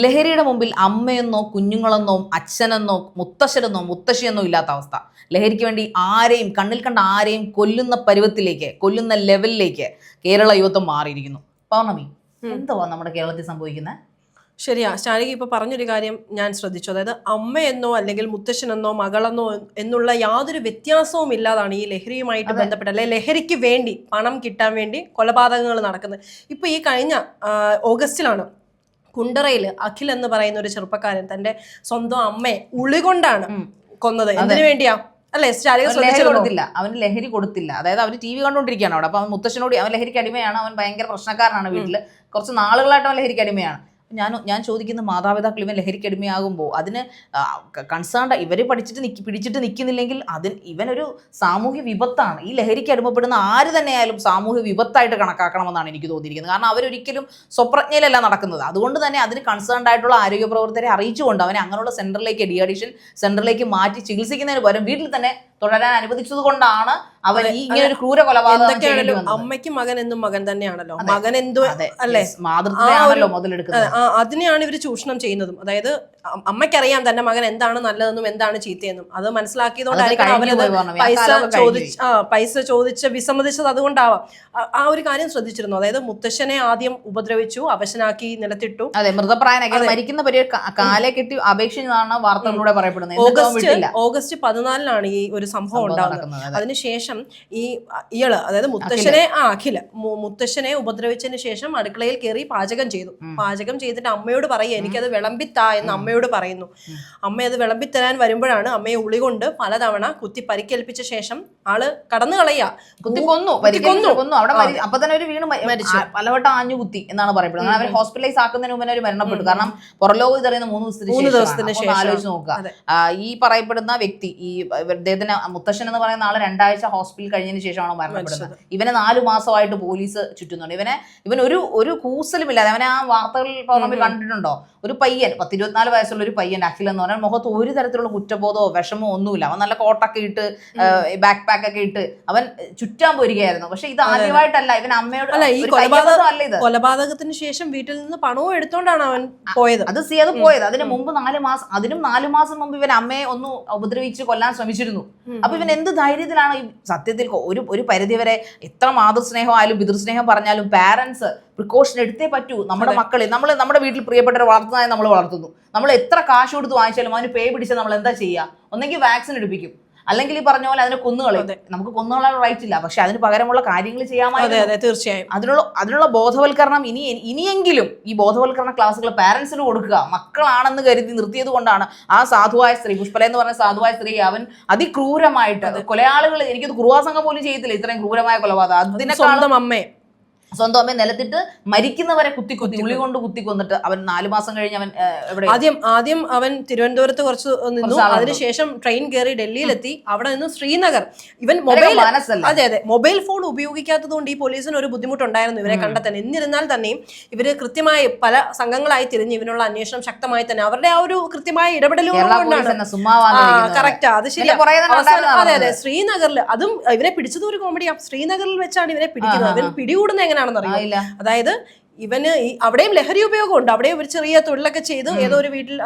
ലഹരിയുടെ മുമ്പിൽ അമ്മയെന്നോ കുഞ്ഞുങ്ങളെന്നോ അച്ഛനെന്നോ മുത്തശ്ശനെന്നോ മുത്തശ്ശിയെന്നോ ഇല്ലാത്ത അവസ്ഥ. ലഹരിക്ക് വേണ്ടി ആരെയും കണ്ണിൽ കണ്ട ആരെയും കൊല്ലുന്ന പരുവത്തിലേക്ക് കൊല്ലുന്ന ലെവലിലേക്ക് കേരള യുവത്വം മാറിയിരിക്കുന്നു. പൗർണമി എന്തുവാ നമ്മുടെ കേരളത്തിൽ സംഭവിക്കുന്നത് ശരിയാ ശാരിക ഇപ്പൊ പറഞ്ഞൊരു കാര്യം ഞാൻ ശ്രദ്ധിച്ചു. അതായത് അമ്മയെന്നോ അല്ലെങ്കിൽ മുത്തശ്ശനെന്നോ മകളെന്നോ എന്നുള്ള യാതൊരു വ്യത്യാസവും ഇല്ലാതാണ് ഈ ലഹരിയുമായിട്ട് ബന്ധപ്പെട്ട് അല്ലെ ലഹരിക്ക് വേണ്ടി പണം കിട്ടാൻ വേണ്ടി കൊലപാതകങ്ങൾ നടക്കുന്നത്. ഇപ്പൊ ഈ കഴിഞ്ഞ ഓഗസ്റ്റിലാണ് കുണ്ടറയിൽ അഖിൽ എന്ന് പറയുന്ന ഒരു ചെറുപ്പക്കാരൻ തന്റെ സ്വന്തം അമ്മയെ ഉളികൊണ്ടാണ് കൊന്നത്. എന്തിനു വേണ്ടിയാ? അല്ലെ ലഹരി? കൊടുത്തില്ല. അവന് ലഹരി കൊടുത്തില്ല. അതായത് അവന് ടി വി കണ്ടുകൊണ്ടിരിക്കുകയാണ് അവിടെ. അപ്പൊ അവൻ മുത്തശ്ശനോട് അവൻ ലഹരിക്ക് അടിമയാണ്. അവൻ ഭയങ്കര പ്രശ്നക്കാരനാണ് വീട്ടിൽ കുറച്ച് നാളുകളായിട്ട് അവൻ ലഹരിക്ക് അടിമയാണ്. ഞാൻ ഞാൻ ചോദിക്കുന്ന മാതാപിതാക്കൾ ഇവൻ ലഹരിക്ക് അടിമയാകുമ്പോൾ അതിന് കൺസേൺഡ് ഇവർ പഠിച്ചിട്ട് നിക്ക് പിടിച്ചിട്ട് നിൽക്കുന്നില്ലെങ്കിൽ അതിന് ഇവനൊരു സാമൂഹ്യ വിപത്താണ്. ഈ ലഹരിക്ക് അടിമപ്പെടുന്ന ആര് തന്നെയായാലും സാമൂഹ്യ വിപത്തായിട്ട് കണക്കാക്കണമെന്നാണ് എനിക്ക് തോന്നിയിരിക്കുന്നത്. കാരണം അവരൊരിക്കലും സ്വപ്രജ്ഞയിലല്ല നടക്കുന്നത്. അതുകൊണ്ട് തന്നെ അതിന് കൺസേൺഡ് ആയിട്ടുള്ള ആരോഗ്യ പ്രവർത്തകരെ അറിയിച്ചുകൊണ്ട് അവനെ അങ്ങനെയുള്ള സെന്ററിലേക്ക് ഡി അഡിഷൻ സെന്ററിലേക്ക് മാറ്റി ചികിത്സിക്കുന്നതിന് പകരം വീട്ടിൽ തന്നെ തുടരാൻ അനുവദിച്ചത് കൊണ്ടാണ് അവൻ ഈ ഇങ്ങനെ ഒരു ക്രൂര കൊലപാതകം. അമ്മയ്ക്ക് മകൻ എന്നും മകൻ തന്നെയാണല്ലോ. മകൻ എന്തോ അല്ലെ? മാതൃത്വമാണല്ലോ മുതലെടുക്കുന്നത്. അതിനെയാണ് ഇവർ ചൂഷണം ചെയ്യുന്നതും. അതായത് അമ്മയ്ക്കറിയാം തന്റെ മകൻ എന്താണ് നല്ലതെന്നും എന്താണ് ചീത്തയെന്നും. അത് മനസ്സിലാക്കിയതുകൊണ്ടായിരിക്കും അവരത് പൈസ ചോദിച്ച പൈസ ചോദിച്ച് വിസമ്മതിച്ചത് അതുകൊണ്ടാവാം. ആ- ഒരു കാര്യം ശ്രദ്ധിച്ചിരുന്നു. അതായത് മുത്തശ്ശനെ ആദ്യം ഉപദ്രവിച്ചു അവശനാക്കി നിലത്തിട്ടു. അതെ മൃതപ്രായനൊക്കെ മരിക്കുന്ന കാലെ കെട്ടി അപേക്ഷിച്ചതാണ് വാർത്തകളിലൂടെ പറയപ്പെടുന്നത്. ഓഗസ്റ്റ് ഓഗസ്റ്റ് പതിനാലിനാണ് ഈ ഒരു സംഭവം ഉണ്ടാകുന്നത് അതിനുശേഷം ഈ ഇയൾ അതായത് മുത്തശ്ശനെ ആ അഖില മുത്തശ്ശനെ ഉപദ്രവിച്ചതിന് ശേഷം അടുക്കളയിൽ കയറി പാചകം ചെയ്തു. പാചകം ചെയ്തിട്ട് അമ്മയോട് പറയുക എനിക്കത് വിളമ്പിത്താ എന്ന് അമ്മയോട് പറയുന്നു. അമ്മ അത് വിളമ്പിത്തരാൻ വരുമ്പോഴാണ് അമ്മയെ ഉളികൊണ്ട് പലതവണ കുത്തി പരിക്കേൽപ്പിച്ച ശേഷം ആൾ കടന്നു കളയുക. കുത്തി കൊന്നു കൊന്നു. അവിടെ അപ്പൊ തന്നെ ഒരു വീണ് മരിച്ചു. പലവട്ടം ആഞ്ഞു കുത്തി എന്നാണ് പറയപ്പെടുന്നത് അവർ ഹോസ്പിറ്റലൈസ് ആക്കുന്നതിന് മുമ്പ് അവർ മരണപ്പെട്ടു. കാരണം പുറലോകം ഇതറിയുന്ന മൂന്ന് ദിവസത്തിന് ശേഷം. ആലോചിച്ച് നോക്കുക. ഈ പറയപ്പെടുന്ന വ്യക്തി ഈ ഇദ്ദേഹത്തിന് മുത്തശ്ശൻ എന്ന് പറയുന്ന ആൾ രണ്ടാഴ്ച ഹോസ്പിറ്റലിൽ കഴിഞ്ഞതിന് ശേഷമാണ് മരണപ്പെടുന്നത്. ഇവനെ നാലു മാസമായിട്ട് പോലീസ് ചുറ്റുന്നുണ്ട്. ഇവനെ ഇവൻ ഒരു ഒരു കൂസലുമില്ലാതെ അവനെ ആ വാർത്തകളിൽ പൗർണമി കണ്ടിട്ടുണ്ടോ? ഒരു പയ്യൻ പത്ത് ഇരുപത്തിനാല് വയസ്സുള്ള ഒരു പയ്യൻ അഖിൽ എന്ന് പറഞ്ഞാൽ മുഖത്ത് ഒരു തരത്തിലുള്ള കുറ്റബോധമോ വിഷമോ ഒന്നുമില്ല. അവൻ നല്ല കോട്ടൊക്കെ ഇട്ട് ബാക്ക് പാക്ക് ഒക്കെ ഇട്ട് അവൻ ചുറ്റാൻ പോരുകയായിരുന്നു പക്ഷെ ഇത് ആദ്യമായിട്ടല്ല. ഇവൻ അമ്മയോട് അല്ല ഇത്. കൊലപാതകത്തിന് ശേഷം വീട്ടിൽ നിന്ന് പണവും എടുത്തോണ്ടാണ് അവൻ പോയത്. അത് സി അത് പോയത്. അതിന് മുമ്പ് നാല് മാസം അതിനും നാല് മാസം മുമ്പ് ഇവൻ അമ്മയെ ഒന്ന് ഉപദ്രവിച്ച് കൊല്ലാൻ ശ്രമിച്ചിരുന്നു. അപ്പൊ ഇവൻ എന്ത് ധൈര്യത്തിലാണ് ഈ സത്യത്തിൽ ഒരു ഒരു പരിധി വരെ എത്ര മാതൃസ്നേഹം ആയാലും പിതൃസ്നേഹം പറഞ്ഞാലും പാരന്റ്സ് പ്രിക്കോഷൻ എടുത്തേ പറ്റൂ. നമ്മുടെ മക്കളെ നമ്മൾ നമ്മുടെ വീട്ടിൽ പ്രിയപ്പെട്ടവരെ വളർത്തുന്നതായി നമ്മൾ വളർത്തുന്നു. നമ്മൾ എത്ര കാശ് കൊടുത്ത് വാങ്ങിച്ചാലും അതിന് പേ പിടിച്ചാൽ നമ്മൾ എന്താ ചെയ്യുക? ഒന്നെങ്കിൽ വാക്സിൻ എടുപ്പിക്കും. അല്ലെങ്കിൽ ഈ പറഞ്ഞ പോലെ അതിനെ കൊന്നുകളയും നമുക്ക് കൊന്നുകളാൻ റൈറ്റ് ഇല്ല. പക്ഷെ അതിന് പകരമുള്ള കാര്യങ്ങൾ ചെയ്യാമായിരുന്നു. അതെ തീർച്ചയായും. അതിനുള്ള അതിനുള്ള ബോധവൽക്കരണം ഇനി ഇനിയെങ്കിലും ഈ ബോധവൽക്കരണ ക്ലാസ്സുകൾ പാരന്റ്സിന് കൊടുക്കുക. മക്കളാണെന്ന് കരുതി നിർത്തിയത് കൊണ്ടാണ് ആ സാധുവായ സ്ത്രീ പുഷ്പല എന്ന് പറഞ്ഞ സാധുവായ സ്ത്രീ അവൻ അതിക്രൂരമായിട്ട് കൊലയാളികൾ എനിക്കത് കുറുവാസംഘം പോലും ചെയ്യത്തില്ല ഇത്രയും ക്രൂരമായ കൊലപാതകം. അതിനെ സ്വന്തം അമ്മയെ. സ്വന്തം അമ്മയെ നിലത്തിട്ട് മരിക്കുന്നവരെ കുത്തി കുത്തി ഉള്ളി കൊണ്ട് കുത്തി കൊന്നിട്ട് അവൻ നാലു മാസം കഴിഞ്ഞ് അവൻ എവിടെ? ആദ്യം ആദ്യം അവൻ തിരുവനന്തപുരത്ത് കുറച്ച് നിന്നു. അതിനുശേഷം ട്രെയിൻ കയറി ഡൽഹിയിലെത്തി. അവിടെ നിന്ന് ശ്രീനഗർ. ഇവൻ മൊബൈൽ? അതെ അതെ. മൊബൈൽ ഫോൺ ഉപയോഗിക്കാത്തത് കൊണ്ട് ഈ പോലീസിന് ഒരു ബുദ്ധിമുട്ടുണ്ടായിരുന്നു ഇവരെ കണ്ടെത്താൻ. എന്നിരുന്നാൽ തന്നെയും ഇവർ കൃത്യമായി പല സംഘങ്ങളായി തിരിഞ്ഞ് ഇവനുള്ള അന്വേഷണം ശക്തമായി തന്നെ അവരുടെ ആ ഒരു കൃത്യമായ ഇടപെടലുകൾ കേരള പോലീസ് കൊണ്ടാണ് തന്നെ സുമ്മാവാന്ന് കറക്റ്റ് അത് ശരി അതെ അതെ. ശ്രീനഗറിൽ അതും ഇവരെ പിടിച്ചത് ഒരു കോമഡിയാണ് ശ്രീനഗറിൽ വെച്ചാണ് ഇവരെ പിടിക്കുന്നത്. അവൻ പിടികൂടുന്ന പിടികൂടുന്നത് എങ്ങനെയാണെന്ന് അറിയില്ല അതായത് ഇവന് അവിടെയും ലഹരി ഉപയോഗം ഉണ്ട് അവിടെയും ഒരു ചെറിയ തൊഴിലൊക്കെ ചെയ്ത് ഏതോ ഒരു വീട്ടിൽ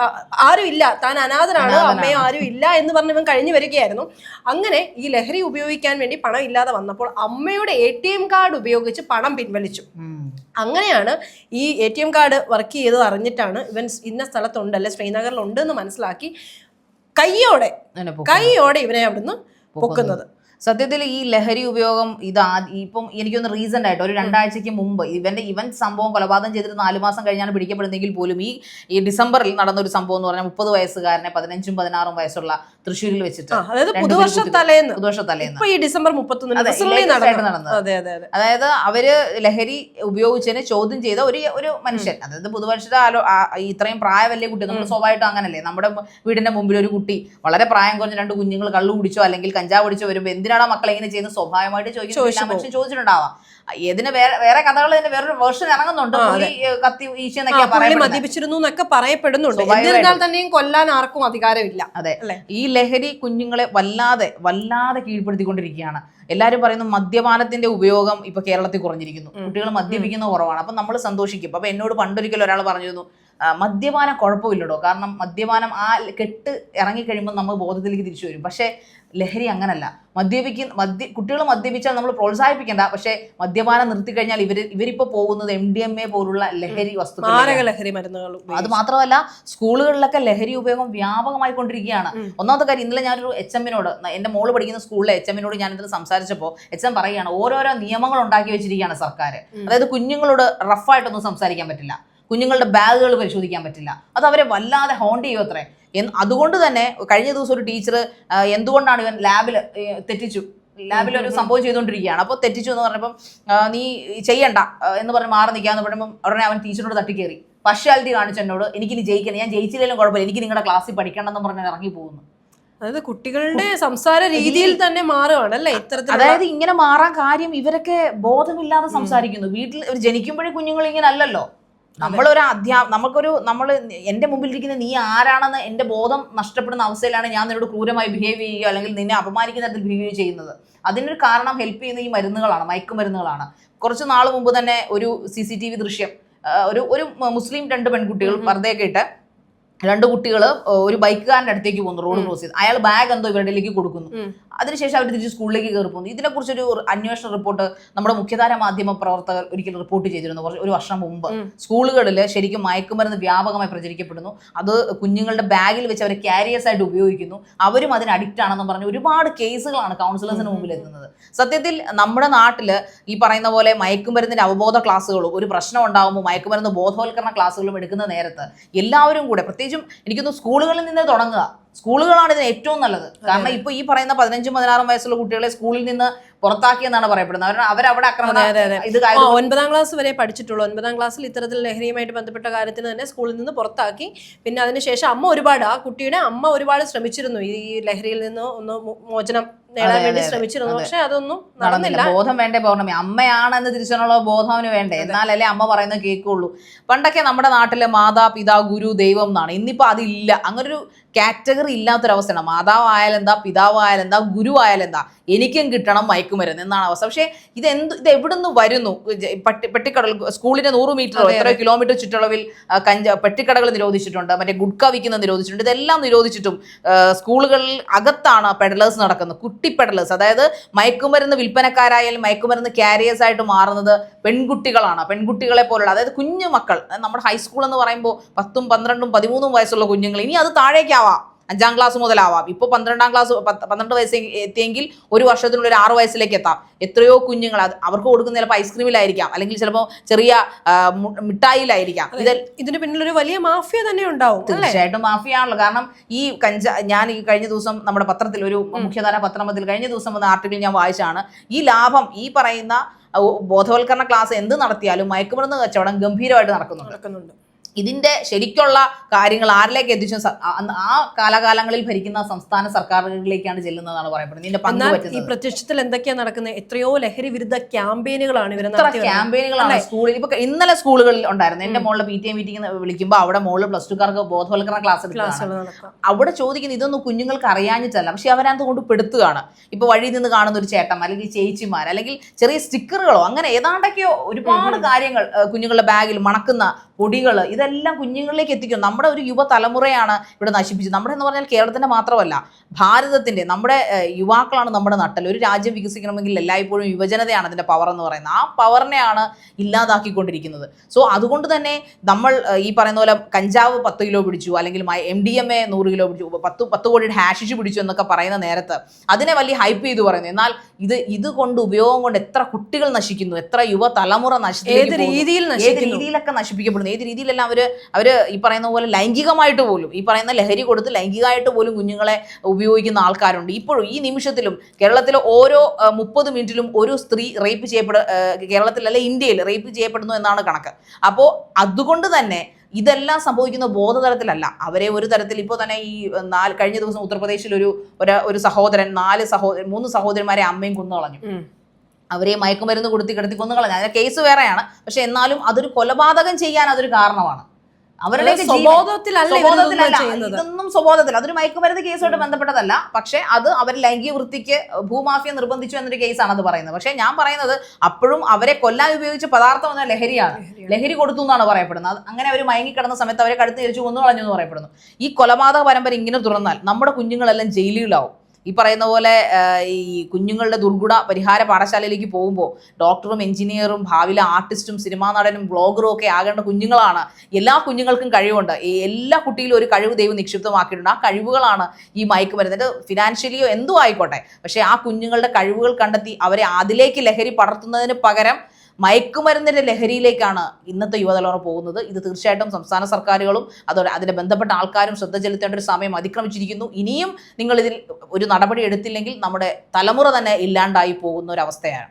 ആരും ഇല്ല. താൻ അനാഥനാണ് അമ്മയോ ആരും ഇല്ല എന്ന് പറഞ്ഞ് ഇവൻ കഴിഞ്ഞു വരികയായിരുന്നു. അങ്ങനെ ഈ ലഹരി ഉപയോഗിക്കാൻ വേണ്ടി പണം ഇല്ലാതെ വന്നപ്പോൾ അമ്മയുടെ എ ടി എം കാർഡ് ഉപയോഗിച്ച് പണം പിൻവലിച്ചു. അങ്ങനെയാണ് ഈ A T M card work ചെയ്തത് അറിഞ്ഞിട്ടാണ് ഇവൻ ഇന്ന സ്ഥലത്തുണ്ട് അല്ലെ ശ്രീനഗറിലുണ്ട് എന്ന് മനസ്സിലാക്കി കയ്യോടെ കയ്യോടെ കൈയോടെ ഇവനെ അവിടുന്ന് പൊക്കുന്നത്. സത്യത്തിൽ ഈ ലഹരി ഉപയോഗം ഇത് ഇപ്പം എനിക്കൊന്ന് റീസെന്റ് ആയിട്ട് ഒരു രണ്ടാഴ്ചയ്ക്ക് മുമ്പ് ഇവന്റെ ഇവൻ സംഭവം കൊലപാതകം ചെയ്തിട്ട് നാല് മാസം കഴിഞ്ഞാണ് പിടിക്കപ്പെടുന്നെങ്കിൽ പോലും ഈ ഈ ഡിസംബറിൽ നടന്ന ഒരു സംഭവം എന്ന് പറഞ്ഞാൽ മുപ്പത് വയസ്സുകാരനെ പതിനഞ്ചും പതിനാറും വയസ്സുള്ള തൃശ്ശൂരിൽ വെച്ചിട്ട് അതായത് പുതുവർഷ തലേന്ന്. പുതുവർഷ തലേന്ന്. ഈ ഡിസംബർ. നടന്നത്. അതായത് അവർ ലഹരി ഉപയോഗിച്ചതിനെ ചോദ്യം ചെയ്ത ഒരു ഒരു മനുഷ്യൻ. അതായത് പുതുവർഷത്തെ ആലോ ഇത്രയും ഇത്രയും പ്രായമല്ലേ കുട്ടി? നമ്മൾ സ്വാഭാവികമായിട്ടും അങ്ങനല്ലേ. നമ്മുടെ വീടിന്റെ മുമ്പിൽ ഒരു കുട്ടി വളരെ പ്രായം കുറഞ്ഞ രണ്ട് കുഞ്ഞുങ്ങൾ കള്ളു കുടിച്ചോ അല്ലെങ്കിൽ കഞ്ചാവ് കുടിച്ചോ വരുമ്പോൾ എന്തിനാണ് മക്കളെ ഇങ്ങനെ ചെയ്യുന്നത്? സ്വാഭാവികമായിട്ട് ചോദിക്കുന്ന ചോദിച്ചു എല്ലാ മനുഷ്യൻ ചോദിച്ചിട്ടുണ്ടാവാം. ഇതിന് വേറെ വേറെ കഥകൾ തന്നെ വേറൊരു വേർഷൻ ഇറങ്ങുന്നുണ്ട്. കത്തി മദ്യപിച്ചിരുന്നു എന്നൊക്കെ പറയപ്പെടുന്നുണ്ട്. എന്നിരുന്നാൽ തന്നെയും കൊല്ലാൻ ആർക്കും അധികാരമില്ല. അതെ. ഈ ലഹരി കുഞ്ഞുങ്ങളെ വല്ലാതെ വല്ലാതെ കീഴ്പ്പെടുത്തിക്കൊണ്ടിരിക്കുകയാണ്. എല്ലാവരും പറയുന്നു മദ്യപാനത്തിന്റെ ഉപയോഗം ഇപ്പൊ കേരളത്തിൽ കുറഞ്ഞിരിക്കുന്നു. കുട്ടികൾ മദ്യപിക്കുന്നത് കുറവാണ്. അപ്പൊ നമ്മൾ സന്തോഷിക്കും. അപ്പൊ എന്നോട് പണ്ടൊരിക്കലും ഒരാൾ പറഞ്ഞിരുന്നു മദ്യപാനം കുഴപ്പമില്ലടോ. കാരണം മദ്യപാനം ആ കെട്ട് ഇറങ്ങിക്കഴിയുമ്പോൾ നമ്മൾ ബോധത്തിലേക്ക് തിരിച്ചു വരും. പക്ഷേ ലഹരി അങ്ങനല്ല. മദ്യപിക്കുന്ന മദ്യ കുട്ടികൾ മദ്യപിച്ചാൽ നമ്മൾ പ്രോത്സാഹിപ്പിക്കേണ്ട. പക്ഷേ മദ്യപാനം നിർത്തി കഴിഞ്ഞാൽ ഇവർ ഇവരിപ്പോൾ പോകുന്നത് എം ഡി എം എ പോലുള്ള ലഹരി വസ്തുക്കൾ ലഹരി മരുന്നുകൾ അത് മാത്രമല്ല സ്കൂളുകളിലൊക്കെ ലഹരി ഉപയോഗം വ്യാപകമായി കൊണ്ടിരിക്കുകയാണ്. ഒന്നാമത്തെ കാര്യം ഇന്നലെ ഞാനൊരു എച്ച് എമ്മിനോട് എന്റെ മോൾ പഠിക്കുന്ന സ്കൂളിലെ എച്ച് എമ്മിനോട് ഞാനിത് സംസാരിച്ചപ്പോൾ എച്ച് എം പറയുകയാണ് ഓരോരോ നിയമങ്ങൾ ഉണ്ടാക്കി വെച്ചിരിക്കുകയാണ് സർക്കാർ അതായത് കുഞ്ഞുങ്ങളോട് റഫായിട്ടൊന്നും സംസാരിക്കാൻ പറ്റില്ല. കുഞ്ഞുങ്ങളുടെ ബാഗുകൾ പരിശോധിക്കാൻ പറ്റില്ല. അത് അവരെ വല്ലാതെ ഹോണ്ട് ചെയ്യും അത്രേ എന്ന് അതുകൊണ്ട് തന്നെ കഴിഞ്ഞ ദിവസം ഒരു ടീച്ചർ എന്തുകൊണ്ടാണ് ഇവൻ ലാബിൽ തെറ്റിച്ചു? ലാബിൽ ഒരു സംഭവം ചെയ്തുകൊണ്ടിരിക്കുകയാണ്. അപ്പോൾ തെറ്റിച്ചു എന്ന് പറഞ്ഞപ്പം നീ ചെയ്യണ്ട എന്ന് പറഞ്ഞ് മാറി നിൽക്കാന്ന് പറയുമ്പോൾ ഉടനെ അവൻ ടീച്ചറിനോട് തട്ടിക്കേറി. പഷ്യാലിറ്റി കാണിച്ചു എന്നോട് എനിക്കിനി ജയിക്കണം ഞാൻ ജയിച്ചില്ലെങ്കിലും കുഴപ്പമില്ല എനിക്ക് നിങ്ങളുടെ ക്ലാസ്സിൽ പഠിക്കണം എന്ന് പറഞ്ഞ് ഇറങ്ങി പോകുന്നു. അതായത് കുട്ടികളുടെ സംസാര രീതിയിൽ തന്നെ മാറുകയാണ് അല്ലേ? ഇത്തരത്തിലുള്ള അതായത് ഇങ്ങനെ മാറാൻ കാര്യം ഇവരൊക്കെ ബോധമില്ലാതെ സംസാരിക്കുന്നു. വീട്ടിൽ ജനിക്കുമ്പോഴേ കുഞ്ഞുങ്ങൾ ഇങ്ങനെ അല്ലല്ലോ നമ്മളൊരു അധ്യാ നമുക്കൊരു നമ്മൾ എന്റെ മുമ്പിലിരിക്കുന്ന നീ ആരാണെന്ന് എന്റെ ബോധം നഷ്ടപ്പെടുന്ന അവസ്ഥയിലാണ് ഞാൻ നിന്നോട് ക്രൂരമായി ബിഹേവ് ചെയ്യുക അല്ലെങ്കിൽ നിന്നെ അപമാനിക്കുന്ന തരത്തിൽ ബിഹേവ് ചെയ്യുന്നത്. അതിനൊരു കാരണം ഹെൽപ്പ് ചെയ്യുന്ന ഈ മരുന്നുകളാണ് മയക്കുമരുന്നുകളാണ്. കുറച്ച് നാൾ മുമ്പ് തന്നെ ഒരു സി സി ടി വി ദൃശ്യം ഒരു ഒരു മുസ്ലിം രണ്ട് പെൺകുട്ടികൾ വെറുതെ ഉം. രണ്ട് കുട്ടികൾ ഒരു ബൈക്കുകാരന്റെ അടുത്തേക്ക് പോകുന്നു റോഡ്. ക്രോസ് ചെയ്ത്. അയാൾ ബാഗ് എന്തോ ഇവരുടെയിലേക്ക് കൊടുക്കുന്നു. അതിനുശേഷം അവർ തിരിച്ച് സ്കൂളിലേക്ക് കയറി പോകുന്നു. ഇതിനെക്കുറിച്ചൊരു അന്വേഷണ റിപ്പോർട്ട് നമ്മുടെ മുഖ്യധാര മാധ്യമ പ്രവർത്തകർ ഒരിക്കൽ റിപ്പോർട്ട് ചെയ്തിരുന്നു. കുറച്ച് ഒരു വർഷം മുമ്പ്. സ്കൂളുകളിൽ ശരിക്കും മയക്കുമരുന്ന് വ്യാപകമായി പ്രചരിക്കപ്പെടുന്നു. അത് കുഞ്ഞുങ്ങളുടെ ബാഗിൽ വെച്ച് അവർ ക്യാരിയേഴ്സ് ആയിട്ട് ഉപയോഗിക്കുന്നു. അവരും അതിന് അഡിക്റ്റ് ആണെന്ന് പറഞ്ഞ് ഒരുപാട് കേസുകളാണ് കൗൺസിലേഴ്സിന് മുമ്പിൽ എത്തുന്നത്. സത്യത്തിൽ നമ്മുടെ നാട്ടിൽ ഈ പറയുന്ന പോലെ മയക്കുമരുന്നിന്റെ അവബോധ ക്ലാസ്സുകളും ഒരു പ്രശ്നം ഉണ്ടാകുമ്പോൾ മയക്കുമരുന്ന് ബോധവൽക്കരണ ക്ലാസ്സുകളും എടുക്കുന്ന നേരത്ത് എല്ലാവരും കൂടെ പ്രത്യേകിച്ചും എനിക്കൊന്ന് സ്കൂളുകളിൽ നിന്ന് തുടങ്ങുക. സ്കൂളുകളാണ് ഇതിന് ഏറ്റവും നല്ലത്. കാരണം ഇപ്പൊ ഈ പറയുന്ന പതിനഞ്ചും പതിനാറും വയസ്സുള്ള കുട്ടികളെ സ്കൂളിൽ നിന്ന് പുറത്താക്കിയെന്നാണ് പറയപ്പെടുന്നത്. അവർ അവരവിടെ ആക്രമണം ഇത് ഒൻപതാം ക്ലാസ് വരെ പഠിച്ചിട്ടുള്ളൂ. ഒൻപതാം ക്ലാസ്സിൽ ഇത്തരത്തിൽ ലഹരിയുമായിട്ട് ബന്ധപ്പെട്ട കാര്യത്തിന് തന്നെ സ്കൂളിൽ നിന്ന് പുറത്താക്കി. പിന്നെ അതിനുശേഷം അമ്മ ഒരുപാട് ആ കുട്ടിയുടെ അമ്മ ഒരുപാട് ശ്രമിച്ചിരുന്നു. ഈ ലഹരിയിൽ നിന്ന് ഒന്ന് മോചനം നേടാൻ വേണ്ടി ശ്രമിച്ചിരുന്നു. പക്ഷെ അതൊന്നും നടന്നില്ല. ബോധം വേണ്ടേ പൗർണമി? അമ്മയാണെന്ന് തിരിച്ചറിയാനുള്ള ബോധം അവന് വേണ്ടേ എന്നാലല്ലേ അമ്മ പറയുന്നത് കേൾക്കുള്ളൂ. പണ്ടൊക്കെ നമ്മുടെ നാട്ടിലെ മാതാപിതാ ഗുരു ദൈവം എന്നാണ്. ഇന്നിപ്പോ അതില്ല. അങ്ങനൊരു കാറ്റഗറി ഇല്ലാത്തൊരവസ്ഥയാണ്. മാതാവ് ആയാലെന്താ പിതാവ് ആയാലെന്താ ഗുരു ആയാലെന്താ എനിക്കും കിട്ടണം മയക്കുമരുന്ന് എന്നാണ് അവസ്ഥ. പക്ഷേ ഇത് എന്ത് ഇത് എവിടുന്ന് വരുന്നു? പട്ടി പെട്ടിക്കടൽ സ്കൂളിന്റെ നൂറ് മീറ്റർ എത്ര കിലോമീറ്റർ ചുറ്റളവിൽ കഞ്ച പെട്ടിക്കടകൾ നിരോധിച്ചിട്ടുണ്ട്. മറ്റേ ഗുഡ്ക വിൽക്കുന്നത് നിരോധിച്ചിട്ടുണ്ട്. ഇതെല്ലാം നിരോധിച്ചിട്ടും സ്കൂളുകളിൽ അകത്താണ് പെഡലേഴ്സ് നടക്കുന്നത്. കുട്ടി പെഡലേഴ്സ് അതായത് മയക്കുമരുന്ന് വിൽപ്പനക്കാരായാലും മയക്കുമരുന്ന് ക്യാരിയേഴ്സ് ആയിട്ട് മാറുന്നത് പെൺകുട്ടികളാണ്. പെൺകുട്ടികളെ പോലുള്ള അതായത് കുഞ്ഞു മക്കൾ നമ്മുടെ ഹൈസ്കൂൾ എന്ന് പറയുമ്പോൾ പത്തും പന്ത്രണ്ടും പതിമൂന്നും വയസ്സുള്ള കുഞ്ഞുങ്ങൾ. ഇനി അത് താഴേക്കാവാം. അഞ്ചാം ക്ലാസ് മുതലാവാം. ഇപ്പോൾ പന്ത്രണ്ടാം ക്ലാസ് പന്ത്രണ്ട് വയസ്സ് എത്തിയെങ്കിൽ ഒരു വർഷത്തിനുള്ളിൽ ഒരു ആറ് വയസ്സിലേക്ക് എത്താം. എത്രയോ കുഞ്ഞുങ്ങൾ അത് അവർക്ക് കൊടുക്കുന്ന ചിലപ്പോൾ ഐസ്ക്രീമിലായിരിക്കാം അല്ലെങ്കിൽ ചിലപ്പോൾ ചെറിയ മിഠായിലായിരിക്കാം. ഇത് ഇതിന് പിന്നിലൊരു വലിയ മാഫിയ തന്നെ ഉണ്ടാവും തീർച്ചയായിട്ടും മാഫിയാണല്ലോ. കാരണം ഈ കഞ്ച ഞാൻ ഈ കഴിഞ്ഞ ദിവസം നമ്മുടെ പത്രത്തിൽ ഒരു മുഖ്യധാര പത്രമത്തിൽ കഴിഞ്ഞ ദിവസം വന്ന ആർട്ടിക്കിൾ ഞാൻ വായിച്ചാണ് ഈ ലാഭം ഈ പറയുന്ന ബോധവൽക്കരണ ക്ലാസ് എന്ത് നടത്തിയാലും മയക്കുമരുന്ന് കച്ചവടം ഗംഭീരമായിട്ട് നടക്കുന്നുണ്ട്. നടക്കുന്നുണ്ട്. ഇതിന്റെ ശരിക്കുള്ള കാര്യങ്ങൾ ആരിലേക്ക് എത്തിച്ചു? ആ- കാലകാലങ്ങളിൽ ഭരിക്കുന്ന സംസ്ഥാന സർക്കാരുകളിലേക്കാണ് ചെല്ലുന്നതാണ് പറയപ്പെടുന്നത്. ഇതിന്റെ പങ്ക് ഈ പ്രത്യക്ഷത്തിൽ എന്തൊക്കെയാണ് നടക്കുന്നത്? എത്രയോ ലഹരി വിരുദ്ധ ക്യാമ്പയിനുകളാണ് ഇവർ ക്യാമ്പയിനുകളാണ് സ്കൂളിൽ ഇപ്പൊ ഇന്നലെ സ്കൂളുകളിൽ ഉണ്ടായിരുന്നു. എന്റെ. മോളിലെ പി ടി എ മീറ്റിംഗ് വിളിക്കുമ്പോൾ അവിടെ മോളിൽ പ്ലസ് ടുക്കാർക്ക് ബോധവൽക്കരണ ക്ലാസ് അവിടെ ചോദിക്കുന്നത് ഇതൊന്നും കുഞ്ഞുങ്ങൾക്ക് അറിയാഞ്ഞിട്ടല്ല. പക്ഷെ അവരത് കൊണ്ട് പെടുത്തുകയാണ്. ഇപ്പൊ വഴി നിന്ന് കാണുന്ന ഒരു ചേട്ടൻ അല്ലെങ്കിൽ ചേച്ചിമാർ അല്ലെങ്കിൽ ചെറിയ സ്റ്റിക്കറുകളോ അങ്ങനെ ഏതാണ്ടൊക്കെയോ ഒരുപാട് കാര്യങ്ങൾ കുഞ്ഞുങ്ങളുടെ ബാഗിൽ മണക്കുന്ന പൊടികൾ ഇതെല്ലാം കുഞ്ഞുങ്ങളിലേക്ക് എത്തിക്കും. നമ്മുടെ ഒരു യുവതലമുറയാണ് ഇവിടെ നശിപ്പിച്ചത്. നമ്മുടെ എന്ന് പറഞ്ഞാൽ കേരളത്തിന്റെ മാത്രമല്ല ഭാരതത്തിന്റെ നമ്മുടെ യുവാക്കളാണ് നമ്മുടെ നട്ടൽ ഒരു രാജ്യം വികസിക്കണമെങ്കിൽ എല്ലായ്പ്പോഴും യുവജനതയാണ് അതിന്റെ പവർ എന്ന് പറയുന്നത്. ആ പവറിനെയാണ് ഇല്ലാതാക്കിക്കൊണ്ടിരിക്കുന്നത്. സോ അതുകൊണ്ട് തന്നെ നമ്മൾ ഈ പറയുന്ന പോലെ കഞ്ചാവ് പത്ത് കിലോ പിടിച്ചു അല്ലെങ്കിൽ എം ഡി എം എ നൂറ് കിലോ പിടിച്ചു പത്ത് പത്ത് കോടിയുടെ ഹാഷിഷ് പിടിച്ചു എന്നൊക്കെ പറയുന്ന നേരത്ത് അതിനെ വലിയ ഹൈപ്പ് ചെയ്തു പറയുന്നു. എന്നാൽ ഇത് ഇത് കൊണ്ട് ഉപയോഗം കൊണ്ട് എത്ര കുട്ടികൾ നശിക്കുന്നു എത്ര യുവതലമുറ ഏത് രീതിയിൽ ഏത് രീതിയിലൊക്കെ നശിപ്പിക്കപ്പെടുന്നു. ഏത് രീതിയിലെല്ലാം അവർ അവർ ഈ പറയുന്ന പോലെ ലൈംഗികമായിട്ട് പോലും ഈ പറയുന്ന ലഹരി കൊടുത്ത് ലൈംഗികമായിട്ട് പോലും കുഞ്ഞുങ്ങളെ ഉപയോഗിക്കുന്ന ആൾക്കാരുണ്ട്. ഇപ്പോഴും ഈ നിമിഷത്തിലും കേരളത്തിലെ ഓരോ മുപ്പത് മിനിറ്റിലും ഒരു സ്ത്രീ റേപ്പ് ചെയ്യപ്പെടുക കേരളത്തിൽ കേരളത്തിലല്ല ഇന്ത്യയിൽ റേപ്പ് ചെയ്യപ്പെടുന്നു എന്നാണ് കണക്ക്. അപ്പോൾ അതുകൊണ്ട് തന്നെ ഇതെല്ലാം സംഭവിക്കുന്ന ബോധതലത്തിലല്ല. അവരെ ഒരു തരത്തിൽ ഇപ്പോൾ തന്നെ ഈ നാല് കഴിഞ്ഞ ദിവസം ഉത്തർപ്രദേശിൽ ഒരു ഒരു- സഹോദരൻ നാല് സഹോദരൻ മൂന്ന് സഹോദരന്മാരെ അമ്മയും കൊന്നു കളഞ്ഞു. ഉം. അവരെ മയക്കുമരുന്ന് കൊടുത്തി കിടത്തി കൊന്നു കളഞ്ഞു. അതിന്റെ കേസ് വേറെയാണ്. പക്ഷെ എന്നാലും അതൊരു കൊലപാതകം ചെയ്യാൻ അതൊരു കാരണമാണ്. അവരുടെ. ഇതൊന്നും സ്വബോധത്തിൽ അതൊരു മയക്കുമരുന്ന് കേസുമായിട്ട് ബന്ധപ്പെട്ടതല്ല. പക്ഷെ അത് അവർ ലൈംഗിക വൃത്തിക്ക് ഭൂമാഫിയ നിർബന്ധിച്ചു എന്നൊരു കേസാണ് അത് പറയുന്നത്. പക്ഷെ ഞാൻ പറയുന്നത് അപ്പോഴും അവരെ കൊല്ലാൻ ഉപയോഗിച്ച പദാർത്ഥം എന്ന ലഹരിയാണ്. ലഹരി കൊടുത്തു എന്നാണ് പറയപ്പെടുന്നത്. അങ്ങനെ അവർ മയങ്ങിക്കിടന്ന സമയത്ത് അവരെ കടുത്ത് തിരിച്ചു കൊന്നു കളഞ്ഞു എന്ന് പറയപ്പെടുന്നു. ഈ കൊലപാതക പരമ്പര ഇങ്ങനെ തുടർന്നാൽ നമ്മുടെ കുഞ്ഞുങ്ങളെല്ലാം ജയിലിലാവും. ഈ പറയുന്ന പോലെ ഈ കുഞ്ഞുങ്ങളുടെ ദുർഗുണ പരിഹാര പാഠശാലയിലേക്ക് പോകുമ്പോൾ ഡോക്ടറും എഞ്ചിനീയറും ഭാവിയിലെ ആർട്ടിസ്റ്റും സിനിമാ നടനും ബ്ലോഗറും ഒക്കെ ആകേണ്ട കുഞ്ഞുങ്ങളാണ്. എല്ലാ കുഞ്ഞുങ്ങൾക്കും കഴിവുണ്ട്. എല്ലാ കുട്ടിയിലും ഒരു കഴിവ് ദൈവം നിക്ഷിപ്തമാക്കിയിട്ടുണ്ട്. ആ കഴിവുകളാണ് ഈ മയക്കുമരുന്നിട്ട് ഫിനാൻഷ്യലിയോ എന്തോ ആയിക്കോട്ടെ. പക്ഷേ ആ കുഞ്ഞുങ്ങളുടെ കഴിവുകൾ കണ്ടെത്തി അവരെ അതിലേക്ക് ലഹരി പടർത്തുന്നതിന് പകരം മയക്കുമരുന്നിന്റെ ലഹരിയിലേക്കാണ് ഇന്നത്തെ യുവതലമുറ പോകുന്നത്. ഇത് തീർച്ചയായിട്ടും സംസ്ഥാന സർക്കാരുകളും അതോടെ അതിനെ ബന്ധപ്പെട്ട ആൾക്കാരും ശ്രദ്ധ ചെലുത്തേണ്ട ഒരു സമയം അതിക്രമിച്ചിരിക്കുന്നു. ഇനിയും നിങ്ങൾ ഇതിൽ ഒരു നടപടി എടുത്തില്ലെങ്കിൽ നമ്മുടെ തലമുറ തന്നെ ഇല്ലാണ്ടായി പോകുന്ന ഒരു അവസ്ഥയാണ്.